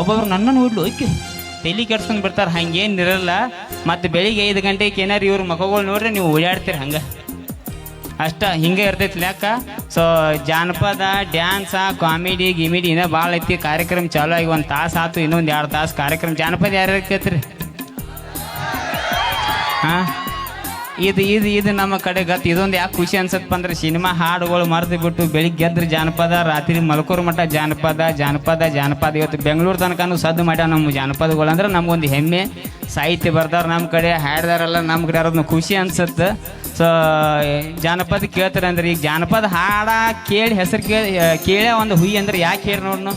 ಒಬ್ಬೊಬ್ರು ನನ್ನ ನೋಡ್ಲು, ಓಕೆ. ತಲೆ ಕೆಡ್ಸ್ಕೊಂಡ್ ಬಿಡ್ತಾರೆ ಹಂಗೇನು ಇರಲ್ಲ. ಮತ್ತು ಬೆಳಿಗ್ಗೆ ಐದು ಗಂಟೆಗೆ ಏನಾರು ಇವ್ರ ಮಖಗಳು ನೋಡ್ರಿ ನೀವು ಓಡಾಡ್ತೀರಿ ಹಂಗೆ. ಅಷ್ಟ, ಹಿಂಗೆ ಇರ್ತೈತಿ ಲೆಕ್ಕ ಸೊ ಜಾನಪದ, ಡ್ಯಾನ್ಸ, ಕಾಮಿಡಿ, ಗಿಮಿಡಿ ಇನ್ನೂ ಭಾಳ ಐತಿ. ಕಾರ್ಯಕ್ರಮ ಚಾಲು ಆಗಿ ಒಂದು ತಾಸು ಆತು, ಇನ್ನೊಂದು ಎರಡು ತಾಸು ಕಾರ್ಯಕ್ರಮ. ಜಾನಪದ ಯಾರ್ಯಾರು ಕೇಳ್ತೀರಿ? ಹಾಂ? ಇದು ಇದು ಇದು ನಮ್ಮ ಕಡೆ ಗತ್ ಇದೊಂದು ಯಾಕೆ ಖುಷಿ ಅನ್ಸತ್ತಪ್ಪ ಅಂದ್ರೆ ಸಿನಿಮಾ ಹಾಡುಗಳು ಮರೆತು ಬಿಟ್ಟು ಬೆಳಿಗ್ಗೆ ಗೆದ್ರೆ ಜಾನಪದ, ರಾತ್ರಿ ಮಲ್ಕೋರ್ ಮಠ ಜಾನಪದ ಜಾನಪದ ಜಾನಪದ. ಇವತ್ತು ಬೆಂಗಳೂರು ತನಕನೂ ಸದ್ದು ಮಾಡ್ಯಾವ ನಮ್ಮ ಜಾನಪದಗಳು ಅಂದ್ರೆ ನಮ್ಗೊಂದು ಹೆಮ್ಮೆ. ಸಾಹಿತ್ಯ ಬರ್ದಾರ ನಮ್ಮ ಕಡೆ, ಹಾಡ್ದಾರಲ್ಲ ನಮ್ಮ ಕಡೆ ಅವ್ರದ್ದು ಖುಷಿ ಅನ್ಸುತ್ತೆ ಸೊ ಜಾನಪದ ಕೇಳ್ತಾರೆ ಅಂದ್ರೆ ಈಗ ಜಾನಪದ ಹಾಡ ಕೇಳಿ ಹೆಸರು ಕೇಳಿ ಕೇಳೇ ಒಂದು ಹುಯಿ ಅಂದ್ರೆ ಯಾಕೆ ಹೇಳಿ ನೋಡ್ನು?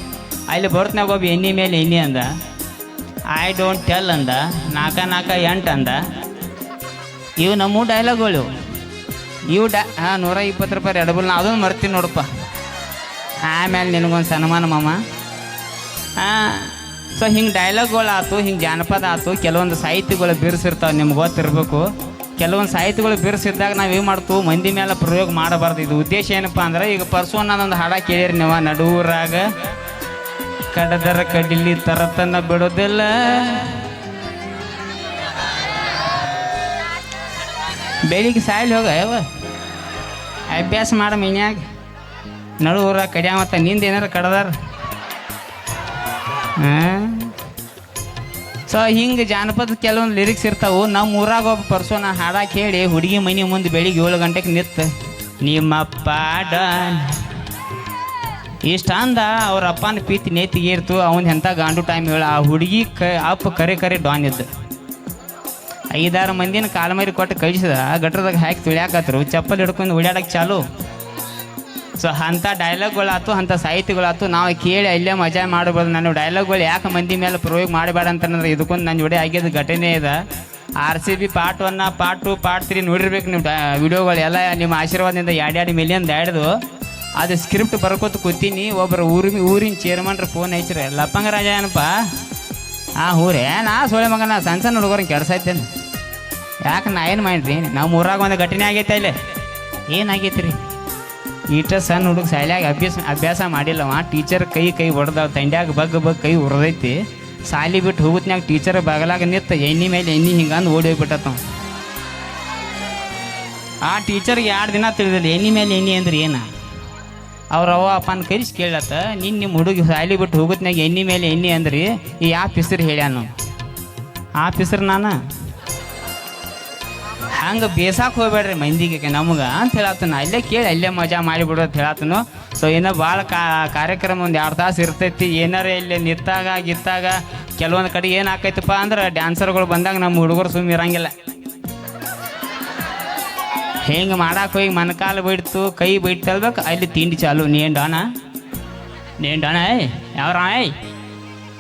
ಅಲ್ಲಿ ಬರ್ತನಾಗ ಒಬ್ಬ ಎಣ್ಣೆ ಮೇಲೆ ಎಣ್ಣೆ ಅಂದ. ಐ ಡೋಂಟ್ ಟೆಲ್ ಅಂದ. ನಾಲ್ಕ ನಾಲ್ಕ ಎಂಟು ಅಂದ. ಇವು ನಮ್ಮ ಡೈಲಾಗ್ಗಳು. ಇವು ಡಾ ಹಾಂ ನೂರ ಇಪ್ಪತ್ತು ರೂಪಾಯಿ ಎಡಬಲ್ ನಾ, ಅದೊಂದು ಮರ್ತೀನಿ ನೋಡಪ್ಪ. ಆಮೇಲೆ ನಿನಗೊಂದು ಸನ್ಮಾನ ಮಾಮ. ಹಾಂ ಸೊ ಹಿಂಗೆ ಡೈಲಾಗ್ಗಳು ಆಯ್ತು ಹಿಂಗೆ ಜಾನಪದ ಆಯ್ತು ಕೆಲವೊಂದು ಸಾಹಿತ್ಯಗಳು ಬಿರ್ಸಿರ್ತಾವೆ ನಿಮ್ಗೆ ಗೊತ್ತಿರಬೇಕು. ಕೆಲವೊಂದು ಸಾಹಿತ್ಯಗಳು ಬಿರ್ಸಿದ್ದಾಗ ನಾವು ಏನು ಮಾಡ್ತೀವಿ ಮಂದಿ ಮೇಲೆ ಪ್ರಯೋಗ ಮಾಡಬಾರ್ದು. ಇದು ಉದ್ದೇಶ ಏನಪ್ಪ ಅಂದ್ರೆ, ಈಗ ಪರ್ಸು ಒಂದು ಹಾಡ ಕೇಳಿರಿ ನೀವು, ನಡುವರಾಗ. ಕಡದರ ಕಡಿಲಿ ತರತನ ಬಿಡೋದಿಲ್ಲ. ಬೆಳಿಗ್ಗೆ ಸಾಯ್ಲಿ ಹೋಗ ಅಭ್ಯಾಸ ಮಾಡ ಮೀನ್ಯಾಗ. ನಡು ಊರ ಕಡಿಯಾಮತ್ತ ನಿಂದ ಏನಾರ ಕಡದಾರ? ಸೊ ಹಿಂಗೆ ಜಾನಪದ ಕೆಲವೊಂದು ಲಿರಿಕ್ಸ್ ಇರ್ತಾವು. ನಮ್ಮ ಊರಾಗ ಒಬ್ಬ ಪರ್ಸೋನ ಹಾಡಾಕ ಹೇಳಿ, ಹುಡುಗಿ ಮನೆ ಮುಂದೆ ಬೆಳಿಗ್ಗೆ ಏಳು ಗಂಟೆಗೆ ನಿತ್ತು ನಿಮ್ಮಪ್ಪ ಡನ್ ಇಷ್ಟ ಅಂದ ಅವ್ರ ಅಪ್ಪನ ಪೀತಿ ನೇತಿಗೆ ಇರ್ತು. ಅವನ್ ಎಂಥ ಗಾಂಡು ಟೈಮ್ ಹೇಳ. ಆ ಹುಡುಗಿ ಕ, ಅಪ್ಪ ಕರೆ ಕರೆ ಡಾನ್ ಇದ್ದ. ಐದಾರು ಮಂದಿನ ಕಾಲಮರಿ ಕೊಟ್ಟು ಕಳಿಸಿದ. ಗಟ್ರದಾಗ ಹಾಕಿ ತುಳಿಯಾಕತ್ರು. ಚಪ್ಪಲ್ ಹಿಡ್ಕೊಂಡು ಓಡಾಡಕ್ಕೆ ಚಾಲು. ಸೊ ಅಂಥ ಡೈಲಾಗ್ಗಳಾತು ಅಂಥ ಸಾಹಿತ್ಯಗಳಾತು ನಾವು ಕೇಳಿ ಅಲ್ಲೇ ಮಜಾ ಮಾಡಬಾರ್ದು ನಾನು ಡೈಲಾಗ್ಗಳು ಯಾಕೆ ಮಂದಿ ಮೇಲೆ ಪ್ರಯೋಗ ಮಾಡಬೇಡ ಅಂತಂದ್ರೆ ಇದಕ್ಕೊಂದು ನನ್ನ ಜೋಡಿ ಆಗ್ಯದ ಘಟನೆ ಇದೆ. ಆರ್ ಸಿ ಬಿ ಪಾರ್ಟ್ ಒನ್ನ ಪಾರ್ಟ್ ಟು ಪಾರ್ಟ್ ತ್ರೀ ನೋಡಿರ್ಬೇಕು ನೀವು ವಿಡಿಯೋಗಳು ಎಲ್ಲ. ನಿಮ್ಮ ಆಶೀರ್ವಾದದಿಂದ ಎರಡು ಮಿಲಿಯನ್ ದಾಡ್ದು. ಅದು ಸ್ಕ್ರಿಪ್ಟ್ ಬರ್ಕೋತ ಕೂತೀನಿ. ಒಬ್ಬರು ಊರಿ, ಊರಿನ ಚೇರ್ಮನ್ರ ಫೋನ್ ಹಚ್ಚಿರ, ಲಪ್ಪಂಗ ರಾಜ ಏನಪ್ಪ? ಆ ಊರೇ ನಾ ಸೋಳೆ ಮಗನ, ಸಣ್ಣ ಸಣ್ಣ ಹುಡುಗರನ್ನ ಕೆಡ್ಸೈತೇನೆ? ಯಾಕೆ ನಾ ಏನು ಮಾಡಿರಿ? ನಮ್ಮ ಊರಾಗ ಒಂದು ಘಟನೆ ಆಗೈತೆ ಇಲ್ಲಿ ಏನಾಗೈತೆ ರೀ ಈಟ ಸಣ್ಣ ಹುಡುಗ ಶಾಲ್ಯಾಗ ಅಭ್ಯಾಸ ಅಭ್ಯಾಸ ಮಾಡಿಲ್ಲವ ಟೀಚರ್ ಕೈ ಕೈ ಹೊಡೆದ ತಂಡ್ಯಾಗ ಬಗ್ ಬಗ್ ಕೈ ಹೊಡೆದೈತಿ ಸಾಲಿ ಬಿಟ್ಟು ಹೋಗುತ್ನ್ಯಾಗ ಟೀಚರ್ ಬಗಲಾಗ ನಿತ್ತ ಎಣ್ಣೆ ಮೇಲೆ ಎಣ್ಣೆ ಹಿಂಗಂದು ಓಡಿ ಹೋಗ್ಬಿಟ್ಟತ್ತವ ಆ ಟೀಚರ್ಗೆ ಎರಡು ದಿನ ತಿಳಿದಿಲ್ಲ. ಎಣ್ಣೆ ಮೇಲೆ ಎಣ್ಣೆ ಅಂದ್ರೆ ಏನ? ಅವ್ರ ಅವ್ವ ಅಪ್ಪನ ಕರಿಸಿ ಕೇಳತ್ತ. ನೀನು ನಿಮ್ಮ ಹುಡುಗಿ ಸಾಲಿ ಬಿಟ್ಟು ಹೋಗುತ್ನ್ಯಾಗ ಎಣ್ಣೆ ಮೇಲೆ ಎಣ್ಣೆ ಅಂದ್ರಿ. ಈ ಆಫೀಸರ್ ಹೇಳ್ಯಾನು. ಆ ಪಿಸ್ರು ನಾನು? ಹಂಗೆ ಬೇಸಾಕ್ ಹೋಗ್ಬೇಡ್ರಿ ಮಂದಿಗೆ ನಮ್ಗೆ ಅಂತ ಹೇಳತ್ತನ ಅಲ್ಲೇ ಕೇಳಿ, ಅಲ್ಲೇ ಮಜಾ ಮಾಡಿಬಿಡು ಅಂತ ಹೇಳತ್ತನು ಸೊ ಏನೋ ಭಾಳ ಕಾರ್ಯಕ್ರಮ ಒಂದು ಎರಡು ತಾಸು ಇರ್ತೈತಿ. ಏನಾರ ಇಲ್ಲಿ ನಿಂತಾಗ, ಗಿತ್ತಾಗ ಕೆಲವೊಂದು ಕಡೆ ಏನು ಆಕೈತಪ್ಪ ಅಂದ್ರೆ ಡ್ಯಾನ್ಸರ್ಗಳು ಬಂದಾಗ ನಮ್ಮ ಹುಡುಗರು ಸುಮ್ಮನೆ ಇರಂಗಿಲ್ಲ. ಹೆಂಗೆ ಮಾಡಕ್ಕೆ ಹೋಗಿ ಮನಕಾಲು ಬಿಡ್ತು, ಕೈ ಬಿಡ್ತಲ್ಬೇಕು ಅಲ್ಲಿ ತಿಂಡಿ ಚಾಲು. ನೀನು ಡಾನ ಡಾಣ ಡಾನ ಏಯ್ ಯಾವ ಏಯ್?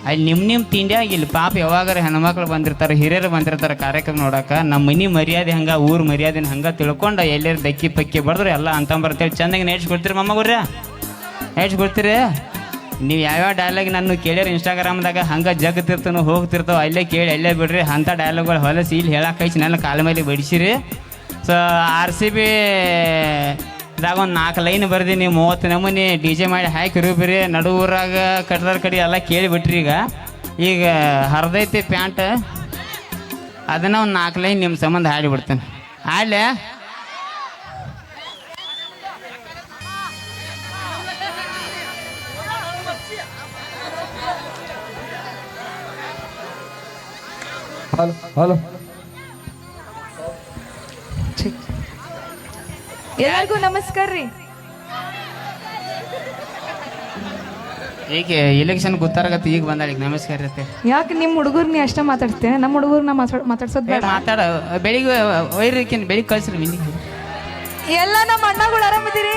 ಅಲ್ಲಿ ನಿಮ್ಮ ನಿಮ್ಮ ತಿಂಡಿ ಇಲ್ಲಿ ಪಾಪ ಯಾವಾಗಾರ ಹೆಣ್ಮಕ್ಳು ಬಂದಿರ್ತಾರೆ, ಹಿರಿಯರು ಬಂದಿರ್ತಾರೆ ಕಾರ್ಯಕ್ರಮ ನೋಡಕ್ಕೆ ನಮ್ಮ ಮನೆ ಮರ್ಯಾದೆ ಹಂಗೆ, ಊರು ಮರ್ಯಾದೆನ ಹಂಗೆ ತಿಳ್ಕೊಂಡು ಎಲ್ಲರೂ ದಕ್ಕಿ ಪಕ್ಕಿ ಬಡಿದ್ರೆ ಎಲ್ಲ ಅಂತ ಬರ್ತೇವೆ. ಚಂದಾಗಿ ನೆಡ್ಸ್ಕೊಡ್ತೀರಿ ಮೊಮ್ಮಗುರ್ರ ನೆಡ್ಸ್ಕೊಡ್ತೀರಿ ನೀವು ಯಾವ್ಯಾವ ಡೈಲಾಗ್ ನಾನು ಕೇಳ್ಯಾರ ಇನ್ಸ್ಟಾಗ್ರಾಮ್ದಾಗ ಹಂಗೆ ಜಗ್ತಿರ್ತಾನೋ ಹೋಗ್ತಿರ್ತಾವೆ ಅಲ್ಲೇ ಕೇಳಿ, ಅಲ್ಲೇ ಬಿಡ್ರಿ. ಅಂಥ ಡೈಲಾಗ್ಗಳು ಹೊಲಸಿ ಇಲ್ಲಿ ಹೇಳಕ್ಕೆ ನನ್ನ ಕಾಲ ಮೇಲೆ ಬಡಿಸಿರಿ. ಸೊ ಆರ್ ಸಿ ಬಿ ಇದಾಗ ಒಂದು ನಾಲ್ಕು ಲೈನ್ ಬರ್ದೀನಿ ಮೂವತ್ತು ನಮೂನಿ ಡಿ ಜೆ ಮಾಡಿ ಹಾಕಿ ಬಿರಿ ನಡು ಊರಾಗ ಕಟ್ಟದ ಕಡೆ ಎಲ್ಲ ಕೇಳಿಬಿಟ್ರಿ ಈಗ. ಈಗ ಹರಿದೈತಿ ಪ್ಯಾಂಟ್ ಅದನ್ನು ಒಂದು ನಾಲ್ಕು ಲೈನ್ ನಿಮ್ಮ ಸಂಬಂಧ ಹಾಡಿಬಿಡ್ತೇನೆ ಹಾಡ್ಲೆ? Hello hello. ಎಲ್ಲರಿಗೂ ನಮಸ್ಕಾರ ರೀ. ಈಗ ಎಲೆಕ್ಷನ್ ಗೊತ್ತಾರಗತ್ತೆ ಈಗ ಬಂದಾಳ ಈಗ ನಮಸ್ಕಾರ ಇರುತ್ತೆ. ಯಾಕೆ ನಿಮ್ಮ ಹುಡುಗರ್ನ ನೀ ಅಷ್ಟೇ ಮಾತಾಡ್ತೇನೆ ನಮ್ಮ ಹುಡುಗರ್ನ ಮಾತಾಡ್ ಮಾತಾಡ್ಸೋದು ಬೇಡ. ಮಾತಾಡ. ಬೆಳಿಗ್ಗೆ ವೈರಿಕಿನ್ ಬೆಳಿಗ್ಗೆ ಕಳ್ಸ್ರಿ ಮಿನಿ ಎಲ್ಲ ನಮ್ಮ ಅಣ್ಣಗಳು ಆರಾಮದಿರಿ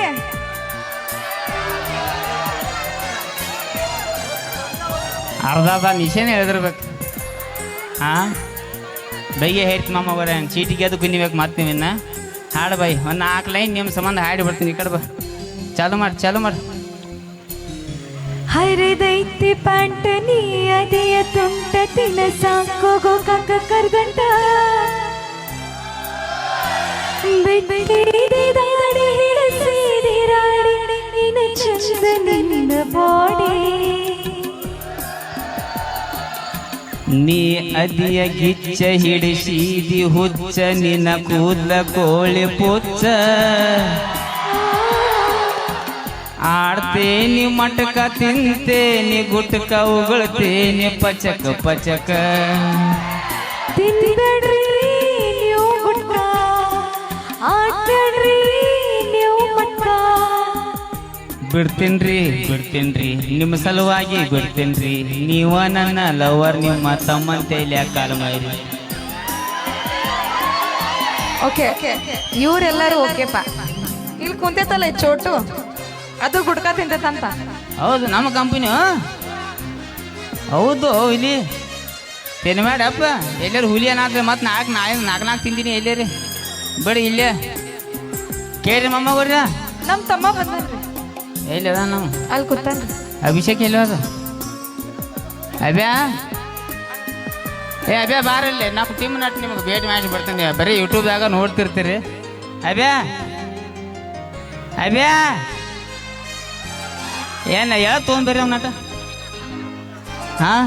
ಅರ್ಧ ಅರ್ಧ ನಿಶೇನ ಹೇಳಿದಿರ್ಬೇಕು. ಹಾಂ ಬೈಗೆ ಹೇಳ್ತಿ ಮಾಮ ಅವರೇ ಚೀಟಿಗೆ ಅದು ಬಿನ್ನಿಬೇಕು ಮತ್ತೆ ನೀವಿನ್ನ ಹಾಡು ಬೈ ಒಂದು ನಾಲ್ಕು ಲೈನ್ ನಿಮ್ಮ ಸಂಬಂಧ ಹಾಡಿ ಬಿಡ್ತೀನಿ, ಈ ಕಡೆ ಬಾ. ಚಾಲು ಮಾಡಿ ಚಾಲು ಮಾಡಿ. ಹರಿದೈತಿ ಪ್ಯಾಂಟ್ ನೀ ಅದೆಯ ತುಂಟ ತಿನಸಾಕೋಗೋ ಕಕ್ಕ ಕರ್ಗಂಟ. ಬಿಟ್ಟಿದಾಡಿ ನೀ ಅದಿಯ ಗಿಚ್ಚ ಹಿಡಿಸಿದಿ ಹುಚ್ಚ, ನಿನ್ನ ಕೂದಲ ಕೋಳಿ ಪುಚ್ಚ. ಆಡ್ತೇನಿ ಮಟಕ, ತಿಂತೇನಿ ಗುಟ್ಕ, ಉಗಳ್ತೇನಿ ಪಚಕ ಪಚಕ. ತಿನ್ಬೇಡ್ರಿ ಬಿಡ್ತೀನ್ರಿ ಬಿಡ್ತೀನ್ರಿ ನಿಮ್ಮ ಸಲುವಾಗಿ ಬಿಡ್ತೀನ್ರಿ ನೀವ ನನ್ನ ಲವರ್ ನಿಮ್ಮ ತಮ್ಮಂತೇಲಿ ಕಾಲ ಮಾಡಿ ಓಕೆ ಇವರೆಲ್ಲರೂ ಓಕೆಪ್ಪ ಇಲ್ಲಿ ಕುಂತೈತಲ್ಲ ಈ ಚೋಟು? ಅದು ಗುಡ್ಕ ತಿಂತೈತಂತ ಹೌದು ನಮ್ಮ ಕಂಪನಿ ಹೌದು ಇಲ್ಲಿ. ತಿನ್ಬೇಡಪ್ಪ ಎಲ್ಲರೂ ಹುಲಿ ಏನಾದ್ರೆ ಮತ್ತೆ ನಾಲ್ಕು ನಾಳೆ ನಾಲ್ಕು ನಾಲ್ಕು ತಿಂತೀನಿ ಎಲ್ಲೇರಿ. ಬಿಡಿ ಇಲ್ಲೇ. ಕೇಳ್ರಿ ಮೊಮ್ಮಗವ್ರ ನಮ್ಮ ತಮ್ಮ ಬಂದನ್ರಿ. ಎಲ್ಲಿ ಅದ ನಾವು ಅಲ್ಲಿ ಕೂತಾನ್ರಿ ಅಭಿಷೇಕ್ ಎಲ್ಲಿ ಅದ ಅಬ್ಯಾ ಏ ಅಬ್ಯಾ ಬಾರಲ್ಲಿ ನಮ್ಮ ಟೀಮ್ ನಟ್ ನಿಮಗೆ ಭೇಟಿ ಮಾಡಿ ಬರ್ತೀನಿ ಬರೀ ಯೂಟ್ಯೂಬ್ದಾಗ ನೋಡ್ತಿರ್ತೀರಿ ಅಬ್ಯಾ ಅಬ್ಯಾ ಏನ ಯಾವ ತೊಗೊಂಡ್ಬರಿ ಅವ್ನ ನಟ ಹಾಂ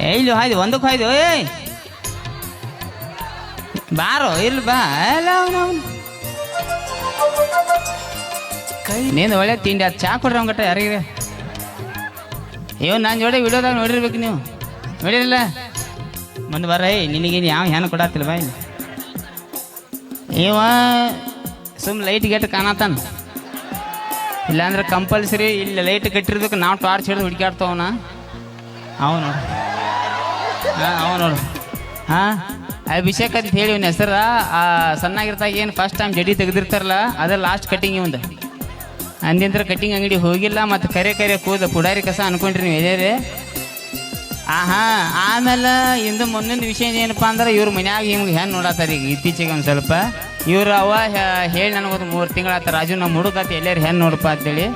ಏ ಇಲ್ಲಿ ಹಾಯ್ದು ಒಂದಕ್ಕೆ ಹಾಯ್ದು ಏಯ್ ಬಾರೋ ಇಲ್ಲಿ ಬಾ ಎಲ್ಲ ಅವನು ಅವ್ನು ನೀನು ಒಳ್ಳೆ ತಿಂಡಿ, ಅದು ಚಾ ಕೊಡ್ರಿ ಅವ್ನ ಗಟ್ಟ ಯಾರಿಗೆ ಅಯ್ಯೋ, ನಾನು ಜೋಡಿ ವಿಡಿಯೋದಾಗ ನೋಡಿರ್ಬೇಕು ನೀವು. ನೋಡಿರಲ್ಲ? ಮುಂದೆ ಬರ ನಿನಗೆ ನಿನಗೇನು ಯಾವ ಹೆಣ್ಣು ಕೊಡತ್ತಿಲ್ಲ ಬಾ ಇಲ್ಲಿ. ಇವ ಸುಮ್ ಲೈಟ್ ಗೆಟ್ ಕಾಣತಾನ. ಇಲ್ಲಾಂದ್ರೆ ಕಂಪಲ್ಸರಿ ಇಲ್ಲಿ ಲೈಟ್ ಕಟ್ಟಿರ್ಬೇಕು, ನಾವು ಟಾರ್ಚ್ ಹಿಡಿದು ಹುಡುಕಾಡ್ತಾವನ ಅವ ನೋಡು. ಹಾಂ, ಅವ ನೋಡು. ಹಾಂ, ಅಭಿಷೇಕ್ ಅಂತ ಹೇಳಿ ಇವನ ಹೆಸರು. ಆ, ಸಣ್ಣಾಗಿರ್ತಾಗ ಏನು ಫಸ್ಟ್ ಟೈಮ್ ಜಡಿ ತೆಗೆದಿರ್ತಾರಲ್ಲ ಅದೇ ಲಾಸ್ಟ್ ಕಟ್ಟಿಂಗ್ ಇವಂದ. ಅಂದಿಂದ್ರ ಕಟಿಂಗ್ ಅಂಗಡಿ ಹೋಗಿಲ್ಲ, ಮತ್ತು ಕರೆ ಕರೆ ಕೂದ ಪುಡಾರಿ ಕಸ ಅನ್ಕೊಂಡ್ರಿ ನೀವು ಎದೇರಿ ಆಹಾ, ಆಮೇಲೆ ಇಂದು ಮುಂದಿನ ವಿಷಯ ಏನಪ್ಪ ಅಂದ್ರೆ ಇವ್ರ ಮನ್ಯಾಗ ಹಿಂಗೆ ಹೆಣ್ಣು ನೋಡತ್ತಾರ ಈಗ ಇತ್ತೀಚೆಗೆ ಒಂದು ಸ್ವಲ್ಪ. ಇವ್ರು ಅವ ಹೇಳಿ ನನಗೊಂದು ಮೂರು ತಿಂಗಳಾತ, ರಾಜು ನಮ್ಮ ಹುಡುಗಾತ ಎಲ್ಲಾರು ಹೆಣ್ಣು ನೋಡಪ್ಪ ಅಂತೇಳಿ.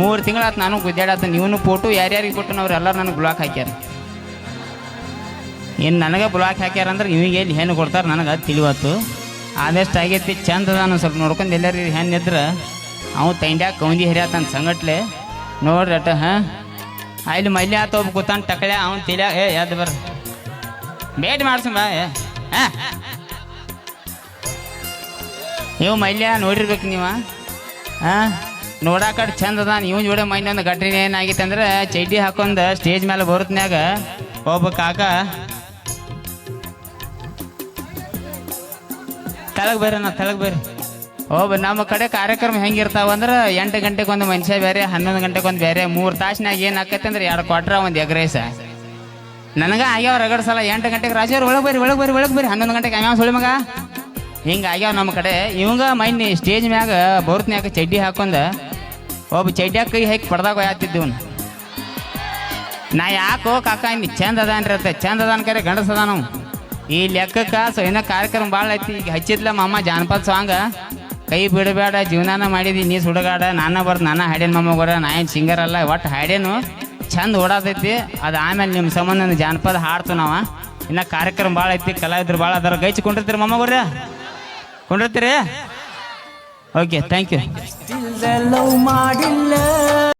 ಮೂರು ತಿಂಗಳಾತ ನಾನು ಗುದ್ದಾಡತ್ತ ನೀವು ಫೋಟೋ ಯಾರ್ಯಾರಿಗೆ ಕೊಟ್ಟು ಅವ್ರು ಎಲ್ಲರೂ ನನಗೆ ಬ್ಲಾಕ್ ಹಾಕ್ಯಾರ. ಇನ್ನು ನನಗೆ ಬ್ಲಾಕ್ ಹಾಕ್ಯಾರ ಅಂದ್ರೆ ಇವಿಗೆ ಎಲ್ಲಿ ಹೆಣ್ಣು ಕೊಡ್ತಾರೆ ನನಗೆ ಅದು ತಿಳಿವತ್ತು ಆದಷ್ಟು ಆಗೈತಿ, ಚಂದ ನಾನು ಸ್ವಲ್ಪ ನೋಡ್ಕೊಂಡು ಎಲ್ಲರಿಗೆ ಹೆಣ್ಣು ಇದ್ರೆ ಅವ ತೈಂಡ್ಯಾಗ ಕೌಂದಿ ಹರಿಯಾತನ ಸಂಗಟ್ಲೆ. ನೋಡ್ರಿ ಅಟ ಹಾಂ? ಅಲ್ಲಿ ಮಲ್ಯ ಆತ ಒಬ್ಬ ಕೂತಾನ ಟಕಳೆ ಅವನ್ ತಿಳ್ಯ, ಏ, ಎದ್ದು ಬರ್ರಿ. ಭೇಟಿ ಮಾಡ್ಸಮ್ಮ ಏ, ಹಾಂ? ನೀವು ಮಲ್ಯ ನೋಡಿರ್ಬೇಕು ನೀವು? ಹಾಂ? ನೋಡಾಕಡೆ ಚಂದ ಅದ ನೀವು ಜೋಡಿ ಮೈನ್ ಒಂದು ಘಟನೆ ಏನಾಗಿತ್ತು ಅಂದ್ರೆ ಚಡ್ಡಿ ಹಾಕೊಂಡ್ ಸ್ಟೇಜ್ ಮೇಲೆ ಬರುತ್ನ್ಯಾಗ ಒಬ್ಬ ಕಾಕ ತೆಳಗ್ ಬರ್ರಿ ನಾ ತೆಳಗ್ ಬರ್ರಿ. ಒಬ್ಬ ನಮ್ಮ ಕಡೆ ಕಾರ್ಯಕ್ರಮ ಹೆಂಗಿರ್ತಾವ ಅಂದ್ರೆ ಎಂಟು ಗಂಟೆಗೆ ಒಂದು ಮನುಷ್ಯ ಬೇರೆ ಹನ್ನೊಂದು ಗಂಟೆಗೆ ಒಂದು ಬೇರೆ ಮೂರು ತಾಸಿನಾಗ ಏನು ಆಕೈತೆ ಅಂದ್ರೆ ಎರಡು ಕೊಟ್ರ ಒಂದು ಎಗ್ ರೈಸ. ನನಗೆ ಆಗ್ಯಾವ ರಗಡ್ ಸಲ ಎಂಟು ಗಂಟೆಗೆ ರಾಜವ್ರು ಒಳಗೆ ಬರ್ರಿ ಒಳಗೆ ಬರ್ರಿ ಒಳಗೆ ಬರ್ರಿ, ಹನ್ನೊಂದು ಗಂಟೆಗೆ ಆಗ್ಯಾವ ಸುಳಿ ಮಗ. ಹಿಂಗೆ ಆಗ್ಯಾವ ನಮ್ಮ ಕಡೆ. ಇವಂಗ ಮೈನ್ ಸ್ಟೇಜ್ ಮ್ಯಾಗ ಬರುತ್ನ್ಯಾಗ ಚಡ್ಡಿ ಹಾಕೊಂಡ, ಒಬ್ಬ ಚಡ್ಡ್ಯಾಗ ಕೈ ಹಾಕಿ ಪಡ್ದಾಗ ಯಾತಿದ್ದವನು ನಾ ಯಾಕೋ ಕಾಕ ಇನ್ನು ಚಂದ ಅದ ಅನ್ರತ್ತೆ ಚಂದ ಅದ ಅನ್ಕರೆ ಗಂಡಸ ಅದ ನಾವು ಈ ಲೆಕ್ಕಕ್ಕೆ ಸೊ, ಇನ್ನೂ ಕಾರ್ಯಕ್ರಮ ಭಾಳ ಐತಿ, ಈಗ ಹಚ್ಚಿದ್ಲ ಮಾಮ ಜಾನಪದ ಸಾಂಗ ಕೈ ಬಿಡಬೇಡ, ಜೀವನಾನ ಮಾಡಿದಿ, ನೀ ಸುಡಗಾಡ, ನಾನ ಬರ್ದು ನಾನು ಹಾಡೇನು ಮಾಮಗೋರ ನಾ ಏನು ಸಿಂಗರ್ ಅಲ್ಲ, ಒಟ್ಟು ಹಾಡೇನು ಚಂದ ಓಡಾತೈತಿ ಅದು ಆಮೇಲೆ ನಿಮ್ಮ ಸಂಬಂಧ ಜಾನಪದ ಹಾಡ್ತು ನಾವ. ಇನ್ನು ಕಾರ್ಯಕ್ರಮ ಭಾಳ ಐತಿ, ಕಲಾವಿದ್ರು ಭಾಳ ಅದರ, ಗೈಚ್ ಕೊಂಡಿರ್ತೀರಿ ಮಾಮಗೋರ ಕೊಂಡಿರ್ತೀರಿ? ಓಕೆ ಥ್ಯಾಂಕ್ ಯು ಮಾಡಿಲ್ಲ.